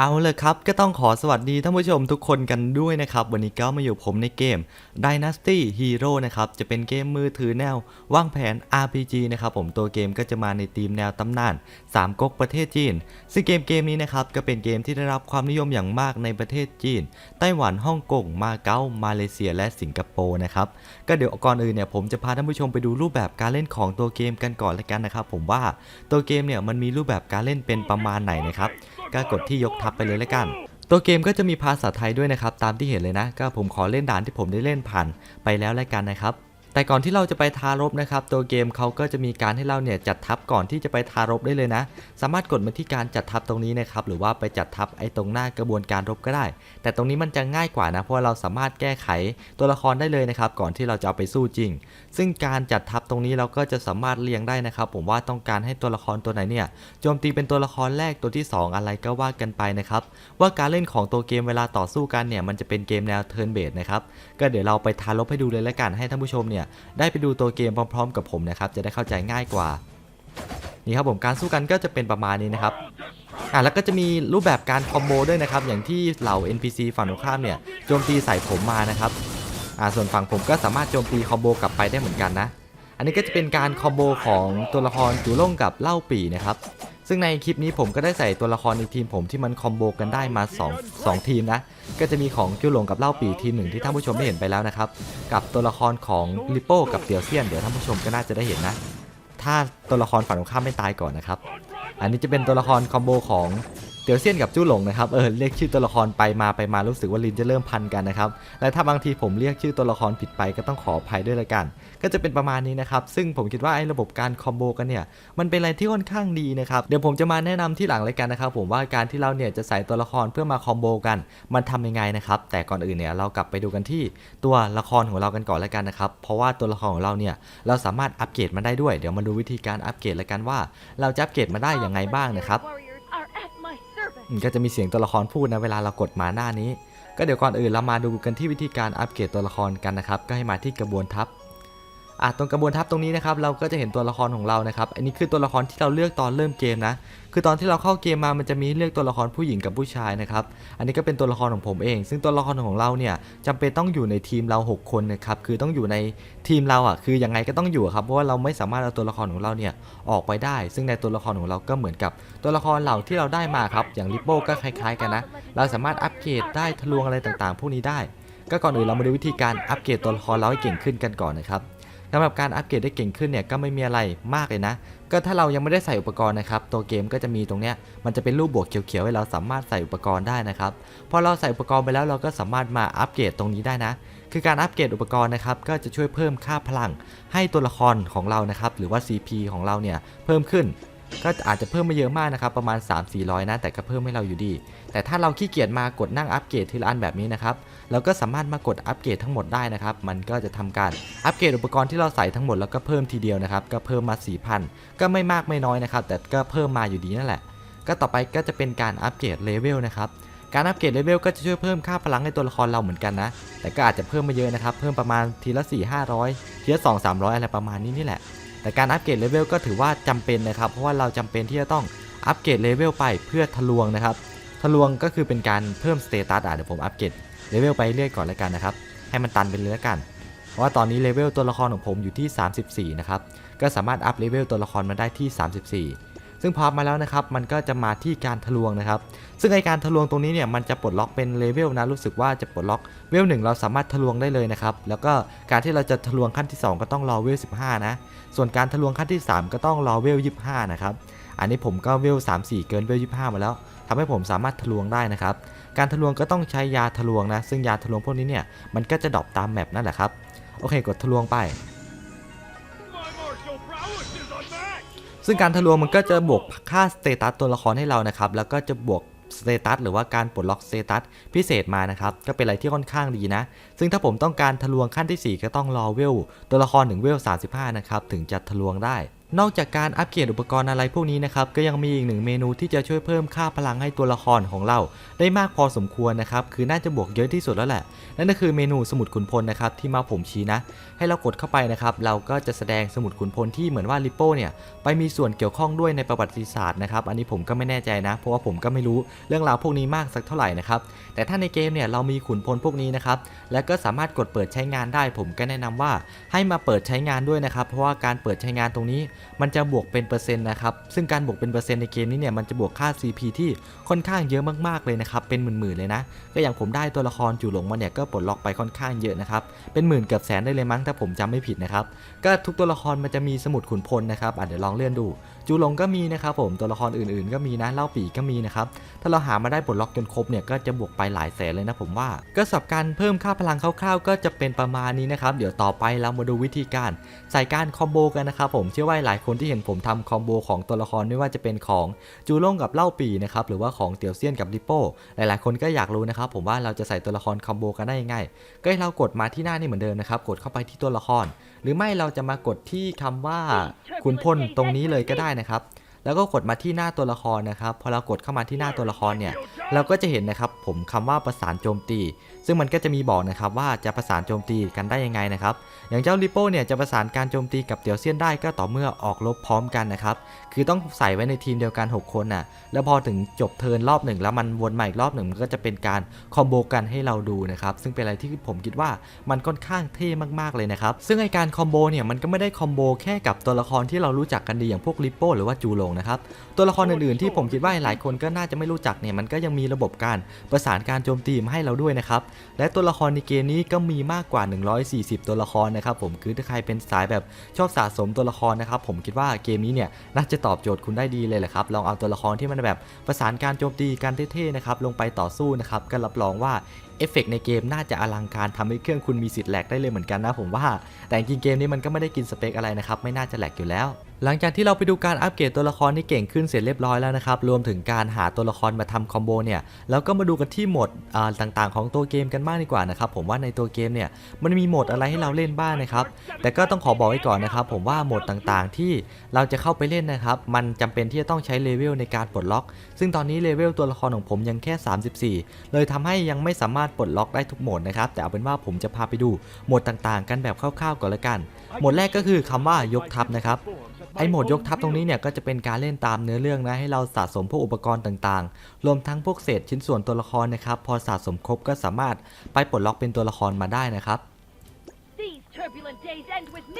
เอาเลยครับ ก็ต้องขอสวัสดีท่านผู้ชมทุกคนกันด้วยนะครับ วันนี้ก็มาอยู่ผมในเกม Dynasty Hero นะครับ จะเป็นเกมมือถือแนววางแผน RPG นะครับผมตัวเกมก็จะมาในธีมแนวตำนาน 3ก๊กประเทศจีน ซึ่งเกมเกมนี้นะครับ ก็เป็นเกมที่ได้รับความนิยมอย่างมากในประเทศจีน ไต้หวันฮ่องกงมาเก๊ามาเลเซีย และสิงคโปร์นะครับก็เดี๋ยวก่อนอื่นเนี่ยผมจะพาท่านผู้ชมไปดูรูปแบบการเล่นของตัวเกมกันก่อนเลยกันนะครับผมว่าตัวเกมเนี่ยมันมีรูปแบบการเล่นเป็นประมาณไหนนะครับก็กดที่ยกทับไปเลยแล้วกัน ตัวเกมก็จะมีภาษาไทยด้วยนะครับ ตามที่เห็นเลยนะ ก็ผมขอเล่นด่านที่ผมได้เล่นผ่านไปแล้วแล้วกันนะครับ แต่ก่อนที่เราจะไปทารบนะครับ ตัวเกมเขาก็จะมีการให้เราเนี่ยจัดทัพก่อนที่จะไปทารบได้เลยนะ สามารถกดมาที่การจัดทัพตรงนี้นะครับ หรือว่าไปจัดทัพไอ้ตรงหน้ากระบวนการรบก็ได้ แต่ตรงนี้มันจะง่ายกว่านะ เพราะเราสามารถแก้ไขตัวละครได้เลยนะครับ ก่อนที่เราจะเอาไปสู้จริง ซึ่งการจัดทัพตรงนี้เราก็จะสามารถเรียงได้นะครับ ผมว่าต้องการให้ตัวละครตัวไหนเนี่ยโจมตีเป็นตัวละครแรกตัวที่ 2 อะไรก็ว่ากันไปนะครับ ว่าการเล่นของตัวเกมเวลาต่อสู้กันเนี่ยมันจะเป็นเกมแนวเทิร์นเบสนะครับ ก็เดี๋ยวเราไปทารบให้ดูเลยแล้วกันให้ท่านผู้ชมเนี่ยได้ไปดูตัวเกมพร้อม ๆ กับผมนะครับจะได้เข้าใจง่ายกว่านี่ครับผมการสู้กันก็จะเป็นประมาณนี้นะครับอะแล้วก็จะมีรูปแบบการคอมโบด้วยนะครับอย่างที่เหล่า NPC ฝั่งตรงข้ามเนี่ยโจมตีใส่ผมมานะครับอ่าส่วนฝั่งผมก็สามารถโจมตีคอมโบกลับไปได้เหมือนกันนะ อันนี้ก็จะเป็นการคอมโบของตัวละครจูล่งกับเล่าปีนะครับ ซึ่งในคลิปนี้ผมก็ได้ใส่ตัวละครในทีมผมที่มันคอมโบกันได้มา 2 2 ทีมนะ ก็จะมีของจูหลงกับเล่าปีทีมหนึ่งที่ท่านผู้ชมได้เห็นไปแล้วนะครับ กับตัวละครของลิโป้กับเตียวเซียนเดี๋ยวท่านผู้ชมก็น่าจะได้เห็นนะ ถ้าตัวละครฝั่งตรงข้ามไม่ตายก่อนนะครับ อันนี้จะเป็นตัวละครคอมโบของ เตียวเซียนกับจู้หลงนะครับเออเรียกชื่อตัวละครไปมาไปมารู้สึกว่าลินจะเริ่มพันกันนะครับและถ้าบางทีผมเรียกชื่อตัวละครผิดไปก็ต้องขออภัยด้วยละกัน ก็จะเป็นประมาณนี้นะครับซึ่งผมคิดว่าไอ้ระบบการคอมโบกันเนี่ยมันเป็นอะไรที่ค่อนข้างดีนะครับเดี๋ยวผมจะมาแนะนำที่หลังเลยกันนะครับผมว่าการที่เราเนี่ยจะใส่ตัวละครเพื่อมาคอมโบกัน มันทำยังไงนะครับแต่ก่อนอื่นเนี่ยเรากลับไปดูกันที่ตัวละครของเรากันก่อนล้วกันนะครับเพราะว่าตัวละครของเราเนี่ยเราสามารถอัปเกรดมันได้ด้วย เดี๋ยวมาดูวิธีการอัปเกรดล้วกันว่า เราจะอัปเกรดมาได้ยังไงบ้างนะครับ ก็จะมีเสียงตัวละครพูดนะเวลาเรากดมาหน้านี้ ก็เดี๋ยวก่อนอื่นเรามาดูกันที่วิธีการอัปเกรดตัวละครกันนะครับ ก็ให้มาที่กระบวนทัพ อะตรงกระบวนทัพตรงนี้นะครับเราก็จะเห็นตัวละครของเรานะครับอันนี้คือตัวละครที่เราเลือกตอนเริ่มเกมนะคือตอนที่เราเข้าเกมมามันจะมีเลือกตัวละครผู้หญิงกับผู้ชายนะครับอันนี้ก็เป็นตัวละครของผมเอง ซึ่งตัวละครของเราเนี่ยจำเป็นต้องอยู่ในทีมเรา 6 คนนะครับคือต้องอยู่ในทีมเราอะคือยังไงก็ต้องอยู่ครับเพราะว่าเราไม่สามารถเอาตัวละครของเราเนี่ยออกไปได้ ซึ่งในตัวละครของเราก็เหมือนกับตัวละครเหล่าที่เราได้มาครับอย่างลิปโป้ก็คล้ายๆกันนะเราสามารถอัปเกรดได้ทะลวงอะไรต่างๆ พวกนี้ได้ ก็ก่อนอื่นเรามาดูวิธีการอัปเกรดตัวละครเราให้เก่งขึ้นกันก่อนนะครับ สำหรับการอัปเกรดได้เก่งขึ้นเนี่ยก็ไม่มีอะไรมากเลยนะ ก็ถ้าเรายังไม่ได้ใส่อุปกรณ์นะครับตัวเกมก็จะมีตรงเนี้ยมันจะเป็นรูปบวกเขียวๆให้เราสามารถใส่อุปกรณ์ได้นะครับพอเราใส่อุปกรณ์ไปแล้วเราก็สามารถมาอัปเกรดตรงนี้ได้นะ คือการอัปเกรดอุปกรณ์นะครับก็จะช่วยเพิ่มค่าพลังให้ตัวละครของเรานะครับหรือว่า CP ของเราเนี่ยเพิ่มขึ้น ก็อาจจะเพิ่มมาเยอะมากนะครับประมาณ 3-400 นะ แต่ก็เพิ่มให้เราอยู่ดี แต่ถ้าเราขี้เกียจมากดนั่งอัปเกรดทีละอันแบบนี้นะครับเราก็สามารถมากดอัปเกรดทั้งหมดได้นะครับมันก็จะทำการอัปเกรดอุปกรณ์ที่เราใส่ทั้งหมดแล้วก็เพิ่มทีเดียวนะครับก็เพิ่มมา 4,000 ก็ไม่มากไม่น้อยนะครับแต่ก็เพิ่มมาอยู่ดีนั่นแหละ ก็ต่อไปก็จะเป็นการอัปเกรดเลเวลนะครับการอัปเกรดเลเวลก็จะช่วยเพิ่มค่าพลังให้ตัวละครเราเหมือนกันนะ แต่ก็อาจจะเพิ่มมาเยอะนะครับ เพิ่มประมาณทีละ 4 500ทีละ2 300 อะไรประมาณนี้นี่แหละ แต่การอัปเกรดเลเวลก็ถือว่าจำเป็นนะครับ เพราะว่าเราจำเป็นที่จะต้องอัปเกรดเลเวลไปเพื่อทะลวงนะครับ ทะลวงก็คือเป็นการเพิ่มสเตตัสอะเดี๋ยวผมอัปเกรดเลเวลไปเรื่อยก่อนแล้วกันนะครับ ให้มันตันไปเลยแล้วกัน เพราะว่าตอนนี้เลเวลตัวละครของผมอยู่ที่ 34 นะครับ ก็สามารถอัพเลเวลตัวละครมาได้ที่ 34 ซึ่งพอมาแล้วนะครับมันก็จะมาที่การทะลวงนะครับ ซึ่งไอการทะลวงตรงนี้เนี่ยมันจะปลดล็อกเป็นเลเวลนะรู้สึกว่าจะปลดล็อกเวลหนึ่งเราสามารถทะลวงได้เลยนะครับแล้วก็การที่เราจะทะลวงขั้นที่ 2 ก็ต้องรอเวล15 นะ ส่วนการทะลวงขั้นที่ 3 ก็ต้องรอเวล25 นะครับอันนี้ผมก็เวล34 เกินเวล25 มาแล้วทำให้ผมสามารถทะลวงได้นะครับ การทะลวงก็ต้องใช้ยาทะลวงนะ ซึ่งยาทะลวงพวกนี้เนี่ย มันก็จะดรอปตามแมปนั่นแหละครับ โอเค กดทะลวงไป ซึ่งการทะลวงมันก็จะบวกค่าสเตตัสตัวละครให้เรานะครับ แล้วก็จะบวกสเตตัสหรือว่าการปลดล็อกสเตตัสพิเศษมานะครับ ก็เป็นอะไรที่ค่อนข้างดีนะ ซึ่งถ้าผมต้องการทะลวงขั้นที่ 4 ก็ต้องรอเวลตัวละครถึงเวล35 นะครับ ถึงจะทะลวงได้ นอกจากการอัปเกรดอุปกรณ์อะไรพวกนี้นะครับก็ยังมีอีกหนึ่งเมนูที่จะช่วยเพิ่มค่าพลังให้ตัวละครของเรา ได้มากพอสมควรนะครับคือน่าจะบวกเยอะที่สุดแล้วแหละ นั่นก็คือเมนูสมุดขุนพลนะครับที่มาผมชี้นะ ให้เรากดเข้าไปนะครับเราก็จะแสดงสมุดขุนพลที่เหมือนว่าลิโป้เนี่ยไปมีส่วนเกี่ยวข้องด้วยในประวัติศาสตร์นะครับอันนี้ผมก็ไม่แน่ใจนะ เพราะว่าผมก็ไม่รู้เรื่องราวพวกนี้มากสักเท่าไหร่นะครับแต่ถ้าในเกมเนี่ยเรามีขุนพลพวกนี้นะครับแล้วก็สามารถกดเปิดใช้งานได้ ผมก็แนะนำว่าให้มาเปิดใช้งานด้วยนะครับเพราะว่าการเปิดใช้งานตรงนี้มันจะบวกเป็นเปอร์เซ็นต์นะครับ ซึ่งการบวกเป็นเปอร์เซ็นต์ในเกมนี้เนี่ยมันจะบวกค่า CP ที่ค่อนข้างเยอะมากๆเลยนะครับ เป็นหมื่นๆเลยนะ ก็อย่างผมได้ตัวละครจู่หลงมาเนี่ยก็ปลดล็อกไปค่อนข้างเยอะนะครับ เป็นหมื่นเกือบแสนได้เลยมั้งถ้าผมจำไม่ผิดนะครับ ก็ทุกตัวละครมันจะมีสมุดขุนพลนะครับอะเดี๋ยวลองเลื่อนดู จูหลงก็มีนะครับผม ตัวละครอื่นๆ ก็มีนะเล่าปีก็มีนะครับ ถ้าเราหามาได้ปลดล็อกจนครบเนี่ยก็จะบวกไปหลายแสนเลยนะผมว่า ก็สับการเพิ่มค่าพลังคร่าวๆ ก็จะเป็นประมาณนี้นะครับ เดี๋ยวต่อไปเรามาดูวิธีการใส่การคอมโบกันนะครับผม เชื่อว่าหลายคนที่เห็นผมทำคอมโบของตัวละครไม่ว่าจะเป็นของจูล่งกับเล่าปีนะครับหรือว่าของเตียวเซียนกับดิโป้หลายๆ คนก็อยากรู้นะครับผมว่าเราจะใส่ตัวละครคอมโบกันได้ยังไงก็ให้เรากดมาที่หน้านี่เหมือนเดิมนะครับกดเข้าไปที่ตัวละคร หรือไม่เราจะมากดที่คำว่าขุนพลตรงนี้เลยก็ได้นะครับ แล้วก็กดมาที่หน้าตัวละครนะครับ พอเรากดเข้ามาที่หน้าตัวละครเนี่ย เราก็จะเห็นนะครับผมคำว่าประสานโจมตี ซึ่งมันก็จะมีบอกนะครับว่าจะประสานโจมตีกันได้ยังไงนะครับ อย่างเจ้าลิโป้เนี่ยจะประสานการโจมตีกับเตียวเซียนได้ก็ต่อเมื่อออกรบพร้อมกันนะครับ คือต้องใส่ไว้ในทีมเดียวกัน 6 คนน่ะ แล้วพอถึงจบเทิร์นรอบหนึ่งแล้วมันวนมาอีกรอบหนึ่งมันก็จะเป็นการคอมโบกันให้เราดูนะครับ ซึ่งเป็นอะไรที่ผมคิดว่ามันค่อนข้างเท่มากๆเลยนะครับ ซึ่งไอการคอมโบเนี่ยมันก็ไม่ได้คอมโบแค่กับตัวละครที่เรารู้จักกันดีอย่างพวกลิโป้หรือว่าจูหลงนะครับ ตัวละครอื่นๆที่ผมคิดว่าหลายคนก็น่าจะไม่รู้จักเนี่ยมันก็ยังมีระบบการประสานการโจมตีมาให้เราด้วยนะครับ และตัวละครในเกมนี้ก็มีมากกว่า 140 ตัวละครนะครับผมคือถ้าใครเป็นสายแบบชอบสะสมตัวละครนะครับผมคิดว่าเกมนี้เนี่ยน่าจะตอบโจทย์คุณได้ดีเลยแหละครับลองเอาตัวละครที่มันแบบประสานการโจมตีการเท่ๆนะครับลงไปต่อสู้นะครับก็รับรองว่า เอฟเฟกต์ในเกมน่าจะอลังการทำให้เครื่องคุณมีสิทธิ์แหลกได้เลยเหมือนกันนะผมว่า แต่จริงเกมนี้มันก็ไม่ได้กินสเปคอะไรนะครับไม่น่าจะแหลกอยู่แล้ว หลังจากที่เราไปดูการอัปเกรดตัวละครที่เก่งขึ้นเสร็จเรียบร้อยแล้วนะครับรวมถึงการหาตัวละครมาทำคอมโบเนี่ยแล้วก็มาดูกันที่โหมดอ่าต่างๆ ของตัวเกมกันบ้างดีกว่านะครับผมว่าในตัวเกมเนี่ยมันมีโหมดอะไรให้เราเล่นบ้างนะครับแต่ก็ต้องขอบอกไว้ก่อนนะครับผมว่าโหมดต่างๆ ที่เราจะเข้าไปเล่นนะครับมันจำเป็นที่จะต้องใช้เลเวลในการปลดล็อก ซึ่งตอนนี้เลเวลตัวละครของผมยังแค่ 34 เลยทำให้ยังไม่สามารถปลดล็อกได้ทุกโหมดนะครับ แต่เอาเป็นว่าผมจะพาไปดูโหมดต่างๆ กันแบบคร่าวๆก่อนละกัน โหมดแรกก็คือคำว่ายกทัพนะครับไอโหมดยกทัพตรงนี้เนี่ยก็จะเป็นการเล่นตามเนื้อเรื่องนะให้เราสะสมพวกอุปกรณ์ต่างๆ รวมทั้งพวกเศษชิ้นส่วนตัวละครนะครับ พอสะสมครบก็สามารถไปปลดล็อกเป็นตัวละครมาได้นะครับ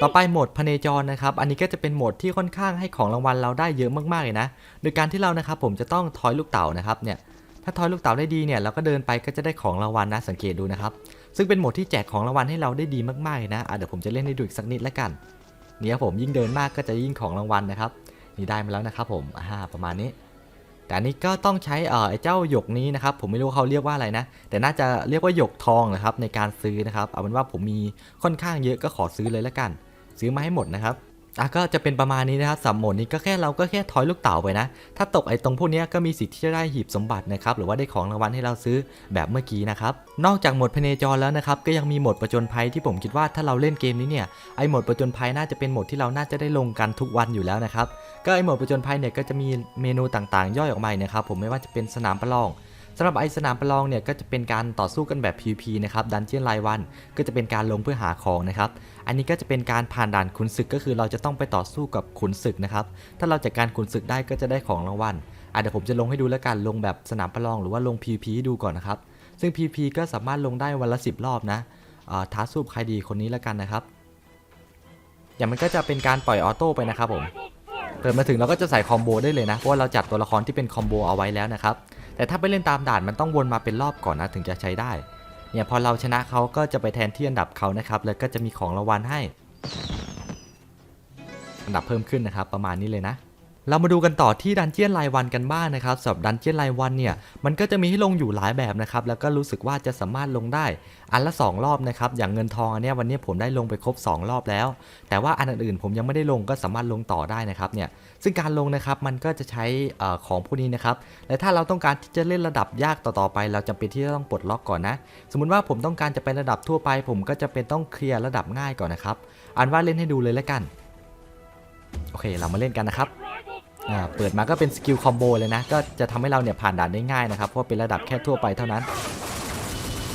ต่อไปโหมดพเนจรนะครับ อันนี้ก็จะเป็นโหมดที่ค่อนข้างให้ของรางวัลเราได้เยอะมากๆเลยนะ โดยการที่เรานะครับผมจะต้องทอยลูกเต๋านะครับเนี่ย ถ้าทอยลูกเต๋าได้ดีเนี่ยเราก็เดินไปก็จะได้ของรางวัลนะสังเกตดูนะครับ ซึ่งเป็นโหมดที่แจกของรางวัลให้เราได้ดีมากๆเลยนะะเดี๋ยวผมจะเล่นให้ดูอีกสักนิดแล้วกัน เนี่ยผมยิ่งเดินมากก็จะยิ่งของรางวัลนะครับ นี่ได้มาแล้วนะครับผมอ่าประมาณนี้ แต่นนี้ก็ต้องใช้เอ่อไอ้เจ้าหยกนี้นะครับ ผมไม่รู้เขาเรียกว่าอะไรนะ แต่น่าจะเรียกว่าหยกทองนะครับในการซื้อนะครับ เอาเป็นว่าผมมีค่อนข้างเยอะก็ขอซื้อเลยแล้วกัน ซื้อมาให้หมดนะครับ อะก็จะเป็นประมาณนี้นะครับสำหมดนี้ก็แค่เราก็แค่ทอยลูกเต๋าไปนะ ถ้าตกไอ้ตรงพวกนี้ก็มีสิทธิ์ที่จะได้หีบสมบัตินะครับ หรือว่าได้ของรางวัลให้เราซื้อแบบเมื่อกี้นะครับ นอกจากโหมดพเนจรแล้วนะครับ ก็ยังมีโหมดประจนภัยที่ผมคิดว่าถ้าเราเล่นเกมนี้เนี่ย ไอโหมดประจนภัยน่าจะเป็นโหมดที่เราน่าจะได้ลงกันทุกวันอยู่แล้วนะครับ ก็ไอโหมดประจนภัยเนี่ยก็จะมีเมนูต่างๆ ย่อยออกมานะครับ ผมไม่ว่าจะเป็นสนามประลอง สำหรับไอสนามประลองเนี่ยก็จะเป็นการต่อสู้กันแบบ PVP นะครับดันเจียนรายวันก็จะเป็นการลงเพื่อหาของนะครับอันนี้ก็จะเป็นการผ่านด่านขุนศึกก็คือเราจะต้องไปต่อสู้กับขุนศึกนะครับถ้าเราจัดการขุนศึกได้ก็จะได้ของรางวัลอะเดี๋ยวผมจะลงให้ดูแล้วกันลงแบบสนามประลองหรือว่าลง PVP ให้ดูก่อนนะครับซึ่ง PVP ก็สามารถลงได้วันละ 10 รอบนะท้าสู้ใครดีคนนี้แล้วกันนะครับ อย่างมันก็จะเป็นการปล่อยออโต้ไปนะครับผม เกิดมาถึงเราก็จะใส่คอมโบได้เลยนะ เพราะว่าเราจัดตัวละครที่เป็นคอมโบเอาไว้แล้วนะครับ แต่ถ้าไปเล่นตามด่านมันต้องวนมาเป็นรอบก่อนนะถึงจะใช้ได้ เนี่ยพอเราชนะเขาก็จะไปแทนที่อันดับเขานะครับ แล้วก็จะมีของรางวัลให้ อันดับเพิ่มขึ้นนะครับ ประมาณนี้เลยนะ เรามาดูกันต่อที่ดันเจียนรายวันกันบ้างนะครับสำหรับดันเจียนรายวันเนี่ยมันก็จะมีให้ลงอยู่หลายแบบนะครับแล้วก็รู้สึกว่าจะสามารถลงได้อันละ 2 รอบนะครับอย่างเงินทองอันนี้วันนี้ผมได้ลงไปครบ 2 รอบแล้ว แต่ว่าอันอื่นๆผมยังไม่ได้ลงก็สามารถลงต่อได้นะครับเนี่ยซึ่งการลงนะครับมันก็จะใช้ของพวกนี้นะครับและถ้าเราต้องการที่จะเล่นระดับยากต่อๆไป เราจำเป็นที่จะต้องปลดล็อกก่อนนะ สมมุติว่าผมต้องการจะไประดับทั่วไป ผมก็จะเป็นต้องเคลียร์ระดับง่ายก่อนนะครับอันว่าเล่นให้ดูเลยแล้วกันโอเค เรามาเล่นกันนะครับ เปิดมาก็เป็นสกิลคอมโบเลยนะ ก็จะทำให้เราเนี่ยผ่านด่านได้ง่ายนะครับ เพราะว่าเป็นระดับแค่ทั่วไปเท่านั้น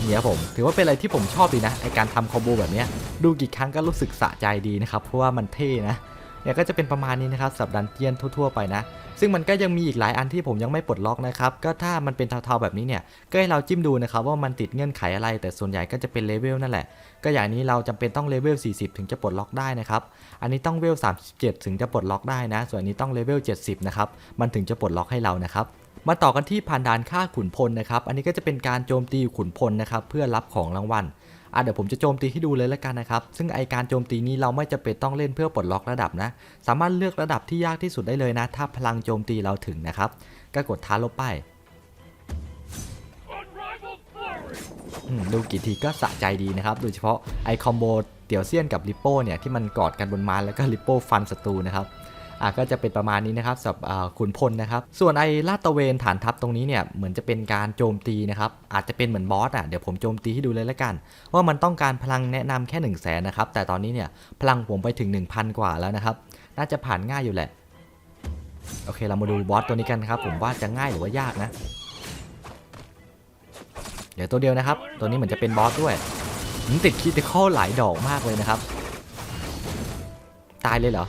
เนี่ยครับผม ถือว่าเป็นอะไรที่ผมชอบดีนะไอการทำคอมโบแบบนี้ดูกี่ครั้งก็รู้สึกสะใจดีนะครับ เพราะว่ามันเท่นะ เนี่ยก็จะเป็นประมาณนี้นะครับสับดันเจียนทั่วๆไปนะ ซึ่งมันก็ยังมีอีกหลายอันที่ผมยังไม่ปลดล็อกนะครับ ก็ถ้ามันเป็นเทาๆแบบนี้เนี่ย ก็ให้เราจิ้มดูนะครับว่ามันติดเงื่อนไขอะไร แต่ส่วนใหญ่ก็จะเป็นเลเวลนั่นแหละ ก็อย่างนี้เราจำเป็นต้องเลเวล 40 ถึงจะปลดล็อกได้นะครับ อันนี้ต้องเลเวล 37 ถึงจะปลดล็อกได้นะ ส่วนนนี้ต้องเลเวล 70 นะครับ มันถึงจะปลดล็อกให้เรานะครับมาต่อกันที่ผ่านด่านฆ่าขุนพลนะครับ อันนี้ก็จะเป็นการโจมตีขุนพลนะครับเพื่อรับของรางวัล อะเดี๋ยวผมจะโจมตีให้ดูเลยแล้วกันนะครับ ซึ่งไอการโจมตีนี้เราไม่จะเป็นต้องเล่นเพื่อปลดล็อกระดับนะ สามารถเลือกระดับที่ยากที่สุดได้เลยนะ ถ้าพลังโจมตีเราถึงนะครับ ก็กดท้าลบไปดูกี่ทีก็สะใจดีนะครับ โดยเฉพาะไอคอมโบเตี่ยวเซียนกับลิปโป้เนี่ยที่มันกอดกันบนม้าแล้วก็ลิปโป้ฟันศัตรูนะครับ อะก็จะเป็นประมาณนี้นะครับสำหรับขุนพลนะครับ ส่วนไอ้ลาดตะเวนฐานทัพตรงนี้เนี่ยเหมือนจะเป็นการโจมตีนะครับ อาจจะเป็นเหมือนบอสอะเดี๋ยวผมโจมตีให้ดูเลยแล้วกัน ว่ามันต้องการพลังแนะนำแค่1นึ่งแสนนะครับ แต่ตอนนี้เนี่ยพลังผมไปถึง 1,000 กว่าแล้วนะครับ น่าจะผ่านง่ายอยู่แหละ โอเคเรามาดูบอสตัวนี้กันครับ ผมว่าจะง่ายหรือว่ายากนะ เดี๋ยวตัวเดียวนะครับ ตัวนี้เหมือนจะเป็นบอสด้วยหืมติดคิดเข้าหลายดอกมากเลยนะครับ ตายเลยเหรอ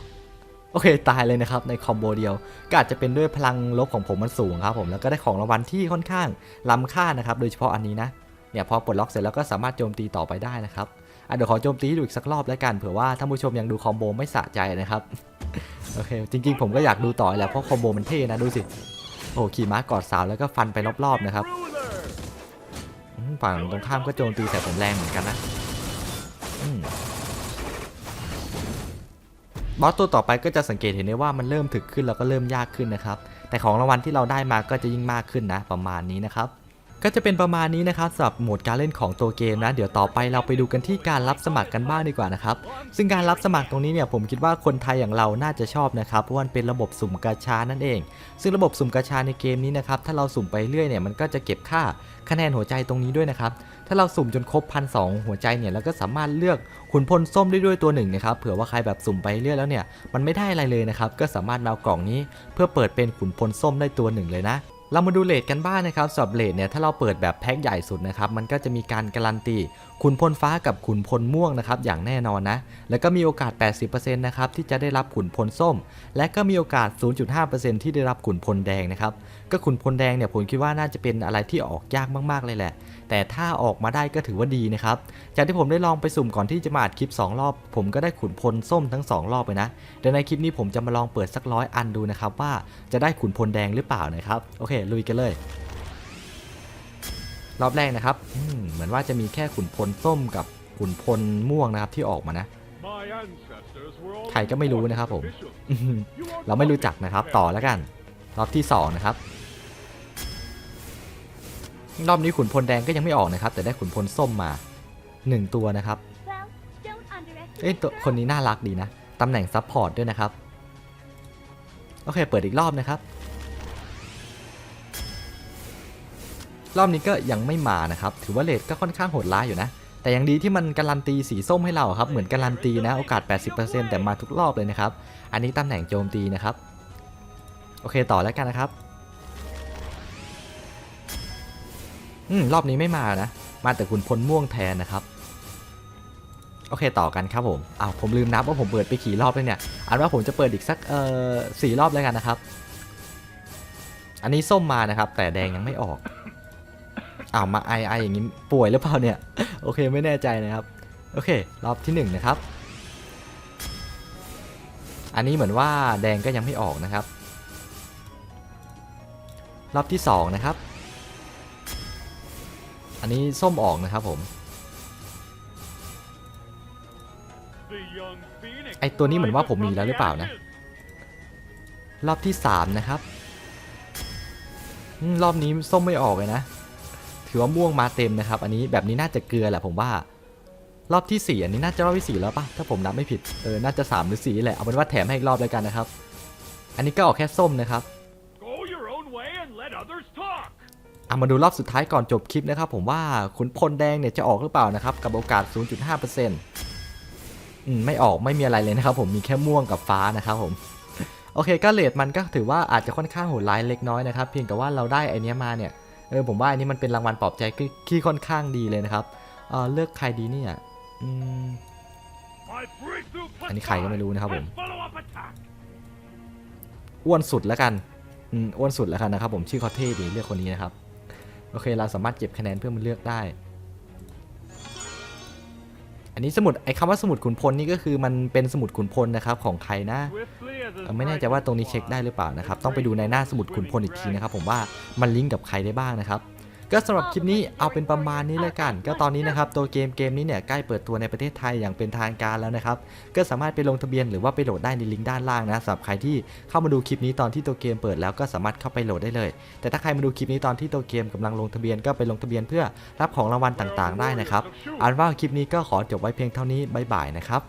โอเคตายเลยนะครับในคอมโบเดียวก็อาจจะเป็นด้วยพลังลบของผมมันสูงครับผมแล้วก็ได้ของรางวัลที่ค่อนข้างล้ำค่านะครับโดยเฉพาะอันนี้นะเนี่ยพอปลดล็อกเสร็จแล้วก็สามารถโจมตีต่อไปได้นะครับอะเดี๋ยวขอโจมตีดูอีกสักรอบแล้วกันเผื่อว่าท่านผู้ชมยังดูคอมโบไม่สะใจนะครับโอเคจริง ๆ ผมก็อยากดูต่อแหละเพราะคอมโบมันเท่นะดูสิโอ้ขี่ม้ากอดสาวแล้วก็ฟันไปรอบๆนะครับฝั่งตรงข้ามก็โจมตีใส่ผมแรงเหมือนกันนะอืม บอสตัวต่อไปก็จะสังเกตเห็นได้ว่ามันเริ่มถึกขึ้นแล้วก็เริ่มยากขึ้นนะครับ แต่ของรางวัลที่เราได้มาก็จะยิ่งมากขึ้นนะประมาณนี้นะครับก็จะเป็นประมาณนี้นะครับสำหรับโหมดการเล่นของตัวเกมนะ เดี๋ยวต่อไปเราไปดูกันที่การรับสมัครกันบ้างดีกว่านะครับ ซึ่งการรับสมัครตรงนี้เนี่ยผมคิดว่าคนไทยอย่างเราน่าจะชอบนะครับเพราะวันเป็นระบบสุ่มกาชานั่นเอง ซึ่งระบบสุ่มกาชาในเกมนี้นะครับถ้าเราสุ่มไปเรื่อยเนี่ยมันก็จะเก็บค่าคะแนนหัวใจตรงนี้ด้วยนะครับถ้าเราสุ่มจนครบพันสหัวใจเนี่ยเราก็สามารถเลือก ขุนพลส้มได้ด้วยตัวหนึ่งนะครับเผื่อว่าใครแบบสุ่มไปเรื่อยแล้วเนี่ยมันไม่ได้อะไรเลยนะครับก็สามารถมาเอากล่องนี้เพื่อเปิดเป็นขุนพลส้มได้ตัวหนึ่งเลยนะเรามาดูเลทกันบ้างนะครับสำหรับเลทเนี่ยถ้าเราเปิดแบบแพ็คใหญ่สุดนะครับมันก็จะมีการการันตีขุนพลฟ้ากับขุนพลม่วงนะครับอย่างแน่นอนนะแล้วก็มีโอกาส 80%นะครับที่จะได้รับขุนพลส้ม และก็มีโอกาส 0.5%ที่ได้รับขุนพลแดงนะครับก็ขุนพลแดงเนี่ยผมคิดว่าน่าจะเป็นอะไรที่ออกยากมากๆเลยแหละแต่ถ้าออกมาได้ก็ถือว่าดีนะครับ จากที่ผมได้ลองไปสุ่มก่อนที่จะมาอัดคลิป 2 รอบ ผมก็ได้ขุนพลส้มทั้ง 2 รอบเลยนะเดี๋ยวในคลิปนี้ผมจะมาลองเปิดสักร้อยอันดูนะครับว่าจะได้ขุนพลแดงหรือเปล่านะครับ โอเค ลุยกันเลย รอบแรกนะครับเหมือนว่าจะมีแค่ขุนพลส้มกับขุนพลม่วงนะครับที่ออกมานะใครก็ไม่รู้นะครับผม เราไม่รู้จักนะครับ ต่อแล้วกัน รอบที่ 2 นะครับ รอบนี้ขุนพลแดงก็ยังไม่ออกนะครับ แต่ได้ขุนพลส้มมา 1 ตัวนะครับ เอ้ยตัวคนนี้น่ารักดีนะ ตำแหน่งซับพอร์ตด้วยนะครับ โอเค เปิดอีกรอบนะครับ รอบนี้ก็ยังไม่มานะครับ ถือว่าเลทก็ค่อนข้างโหดร้ายอยู่นะ แต่ยังดีที่มันการันตีสีส้มให้เราครับ เหมือนการันตีนะ โอกาส 80%แต่มาทุกรอบเลยนะครับ อันนี้ตำแหน่งโจมตีนะครับ โอเค ต่อแล้วกันนะครับ อืมรอบนี้ไม่มานะ มาแต่คุณพลม่วงแทนนะครับ โอเคต่อกันครับผมอ้าวผมลืมนับว่าผมเปิดไปกี่รอบแล้วเนี่ยอันว่าผมจะเปิดอีกสักเอ่อสี่รอบแล้วกันนะครับ อันนี้ส้มมานะครับ แต่แดงยังไม่ออกอ้าวมาไอไออย่างนี้ป่วยหรือเปล่าเนี่ย โอเคไม่แน่ใจนะครับ โอเค รอบที่หนึ่งนะครับ อันนี้เหมือนว่าแดงก็ยังไม่ออกนะครับ รอบที่สองนะครับ อันนี้ส้มออกนะครับผมไอตัวนี้เหมือนว่าผมมีแล้วหรือเปล่านะ รอบที่3นะครับรอบนี้ส้มไม่ออกเลยนะ ถือว่าม่วงมาเต็มนะครับ อันนี้แบบนี้น่าจะเกลือแหละผมว่า รอบที่4อันนี้น่าจะรอบที่4แล้วปะถ้าผมนับไม่ผิดเออน่าจะ3หรือ4แหละเอาเป็นว่าแถมให้อีกรอบแล้วกันนะครับ อันนี้ก็ออกแค่ส้มนะครับ เอามาดูรอบสุดท้ายก่อนจบคลิปนะครับผมว่าขุนพลแดงเนี่ยจะออกหรือเปล่านะครับกับโอกาส 0.5%อืมไม่ออกไม่มีอะไรเลยนะครับผมมีแค่ม่วงกับฟ้านะครับผมโอเคก็เลทมันก็ถือว่าอาจจะค่อนข้างโหดร้ายเล็กน้อยนะครับเพียงแต่ว่าเราได้ไอเนี้ยมาเนี่ยเออผมว่าอันนี้มันเป็นรางวัลปลอบใจที่ค่อนข้างดีเลยนะครับเออเลือกใครดีเนี่ยอืมอันนี้ใครก็ไม่รู้นะครับผมอ้วนสุดแล้วกันอืมอ้วนสุดแล้วกันนะครับผมชื่อเขาเท่ดีเลือกคนนี้นะครับ โอเคเราสามารถเก็บคะแนนเพื่อมันเลือกได้ อันนี้สมุดไอ้คำว่าสมุดขุนพลนี่ก็คือมันเป็นสมุดขุนพลนะครับของใครนะไม่แน่ใจว่าตรงนี้เช็คได้หรือเปล่านะครับ ต้องไปดูในหน้าสมุดขุนพลอีกทีนะครับ ผมว่ามันลิงก์กับใครได้บ้างนะครับ ก็สำหรับคลิปนี้เอาเป็นประมาณนี้เลยกัน ก็ตอนนี้นะครับตัวเกมเกมนี้เนี่ยใกล้เปิดตัวในประเทศไทยอย่างเป็นทางการแล้วนะครับก็สามารถไปลงทะเบียนหรือว่าไปโหลดได้ในลิงก์ด้านล่างนะสำหรับใครที่เข้ามาดูคลิปนี้ตอนที่ตัวเกมเปิดแล้วก็สามารถเข้าไปโหลดได้เลย แต่ถ้าใครมาดูคลิปนี้ตอนที่ตัวเกมกำลังลงทะเบียนก็ไปลงทะเบียนเพื่อรับของรางวัลต่างๆ ได้นะครับอันว่าคลิปนี้ก็ขอจบไว้เพียงเท่านี้บ๊ายบายนะครับ